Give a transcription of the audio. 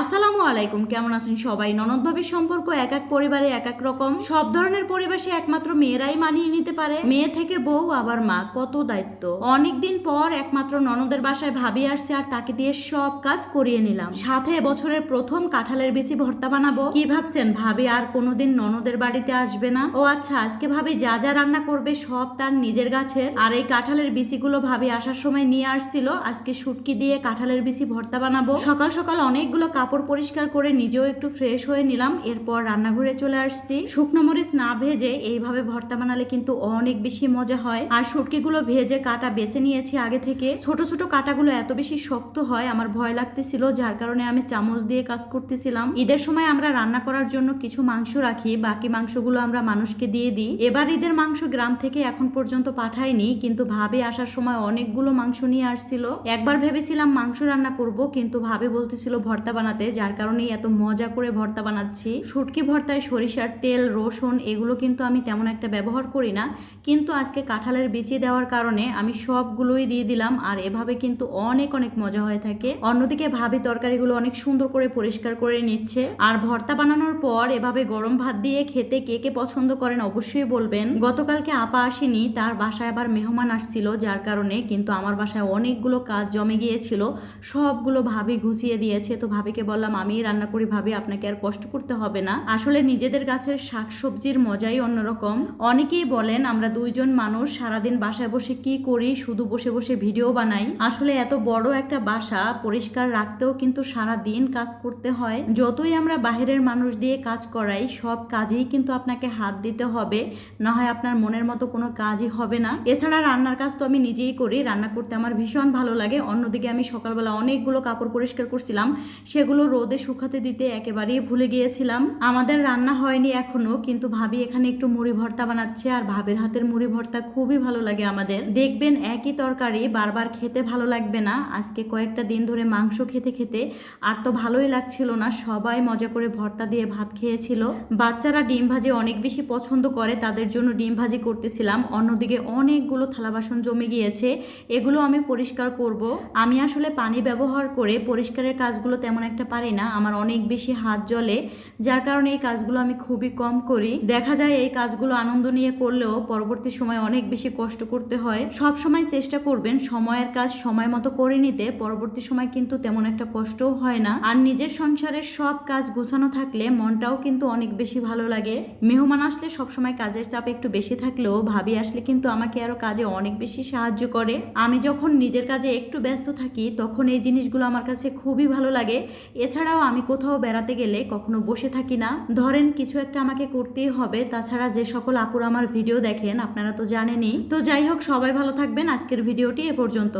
আসসালামু আলাইকুম, কেমন আছেন সবাই? ননদভাবের সম্পর্ক এক এক পরিবারে এক এক রকম। সব ধরনের পরিবেশে একমাত্র মেয়েরাই মানিয়ে নিতে পারে। মেয়ে থেকে বউ, আবার মা, কত দায়িত্ব। অনেকদিন পর একমাত্র ননদের বাসায় ভাবি আসছে আর তাকে দিয়ে সব কাজ করিয়ে নিলাম। সাথে বছরের প্রথম কাঁঠালের বেশি ভর্তা বানাবো। কি ভাবছেন ভাবি, আর কোনোদিন ননদের বাড়িতে আসবে না? ও আচ্ছা আজকে ভাবি যা যা রান্না করবে সব তার নিজের গাছের। আর এই কাঁঠালের বিচিগুলো ভাবি আসার সময় নিয়ে আসছিল। আজকে শুটকি দিয়ে কাঁঠালের বিচি ভর্তা বানাবো। সকাল সকাল অনেকগুলো কাপড় পরিষ্কার করে নিজেও একটু ফ্রেশ হয়ে নিলাম। এরপর রান্নাঘরে চলে আসছি। শুকনো মরিচ না ভেজে এইভাবে ভর্তা বানালে কিন্তু অনেক বেশি মজা হয়। আর শুটকিগুলো ভেজে কাটা বেছে নিয়েছি আগে থেকে। ছোট ছোট কাটাগুলো এত বেশি শক্ত হয়, আমার ভয় লাগতেছিল, যার কারণে আমি চামচ দিয়ে কাজ করতেছিলাম। ঈদের সময় আমরা রান্না করার জন্য কিছু মাংস রাখি, বাকি মাংসগুলো আমরা মানুষকে দিয়ে দিই। এবার ঈদের মাংস গ্রাম থেকে এখন পর্যন্ত পাঠাইনি, কিন্তু ভাবে আসার সময় অনেকগুলো মাংস নিয়ে আসছিল। একবার ভেবেছিলাম মাংস রান্না করব, কিন্তু ভাবে বলতেছিল ভর্তা বানাতে, যার কারণেই এত মজা করে ভর্তা বানাচ্ছি। শুটকি ভর্তায় সরিষার তেল, রসুন এগুলো কিন্তু আমি তেমন একটা ব্যবহার করি না। কিন্তু আজকে কাঁঠালের বিচি দেওয়ার কারণে আমি সবগুলোই দিয়ে দিলাম আর এভাবে কিন্তু অনেক অনেক মজা হয়ে থাকে। অন্যদিকে ভাবি তরকারিগুলো অনেক সুন্দর করে পরিষ্কার করে নিচ্ছে। আর ভর্তা বানানোর পর এভাবে গরম ভাত দিয়ে খেতে কে কে পছন্দ করেন অবশ্যই বলবেন। গতকালকে আপা আসেনি, তার বাসায় আবার মেহমান আসছিল, যার কারণে কিন্তু আমার বাসায় অনেকগুলো কাজ জমে গিয়েছিল। সবগুলো ভাবি গুছিয়ে দিয়েছে, তো ভাবিকে বললাম আমি রান্না করি ভাবি, আপনাকে আর কষ্ট করতে হবে না। আসলে নিজেদের গাছের শাকসবজির মজাই অন্যরকম। অনেকেই বলেন, আমরা দুইজন মানুষ সারাদিন বাসায় বসে কি করি? শুধু বসে বসে ভিডিও বানাই। আসলে এত বড় একটা বাসা পরিষ্কার রাখতেও কিন্তু সারা দিন কাজ করতে হয়। যতই আমরা বাহিরের মানুষ দিয়ে কাজ করাই, সব কাজেই কিন্তু আপনাকে হাত দিতে হবে। না হয় আপনার মনের মতো কোনো কাজই হবে না। এছাড়া রান্নার কাজ তো আমি নিজেই করি। রান্না করতে আমার ভীষণ ভালো লাগে। অন্যদিকে আমি সকালবেলা অনেকগুলো কাপড় পরিষ্কার করছিলাম। সেগুলো রোদে শুকাতে দিতে একেবারেই ভুলে গিয়েছিলাম। আমাদের রান্না হয়নি এখনও, কিন্তু ভাবি এখানে একটু মুড়ি ভর্তা বানাচ্ছে আর ভাবের হাতের মুড়ি ভর্তা খুবই ভালো লাগে আমাদের। দেখবেন একই তরকারি বারবার খেতে ভালো লাগবে না। আজকে কয়েকটা দিন ধরে মাংস খেতে খেতে আর তো ভালোই লাগছিল না। সবাই মজা করে ভর্তা দিয়ে ভাত খেয়েছিল। বাচ্চারা ডিম ভাজি অনেক বেশি পছন্দ করে, তাদের জন্য ডিম ভাজি করতেছিলাম। অন্যদিকে অনেকগুলো থালা বাসন জমে গিয়েছে, এগুলো আমি পরিষ্কার করব। আমি আসলে পানি ব্যবহার করে পরিষ্কারের কাজগুলো তেমন একটা পারি না, আমার অনেক বেশি হাত জ্বলে, যার কারণে এই কাজগুলো আমি খুবই কম করি। দেখা যায় এই কাজগুলো আনন্দ নিয়ে করলেও পরবর্তী সময় অনেক বেশি কষ্ট করতে হয়। সব সময় চেষ্টা করবেন সময়ের কাজ সময় মতো করে নিতে, পরবর্তী সময় কিন্তু তেমন একটা কষ্টও হয় না। আর নিজের সংসারের সব কাজ গোছানো থাকলে মনটাও কিন্তু অনেক বেশি ভালো লাগে। মেহমান আসলে সবসময় কাজের চাপ একটু বেশি থাকলেও ভাবি আসলে কিন্তু আমাকে আরও কাজে অনেক বেশি সাহায্য করে। আমি যখন নিজের কাজে একটু ব্যস্ত থাকি, তখন এই জিনিসগুলো আমার কাছে খুবই ভালো লাগে। এছাড়াও আমি কোথাও বেড়াতে গেলে কখনো বসে থাকি না। ধরেন কিছু একটা আমাকে করতেই হবে, তাছাড়া যে সকল আপুর আমার ভিডিও দেখেন, আপনারা তো জানেনই। তো যাই হোক, সবাই ভালো থাকবেন। আজকের ভিডিওটি এ পর্যন্ত।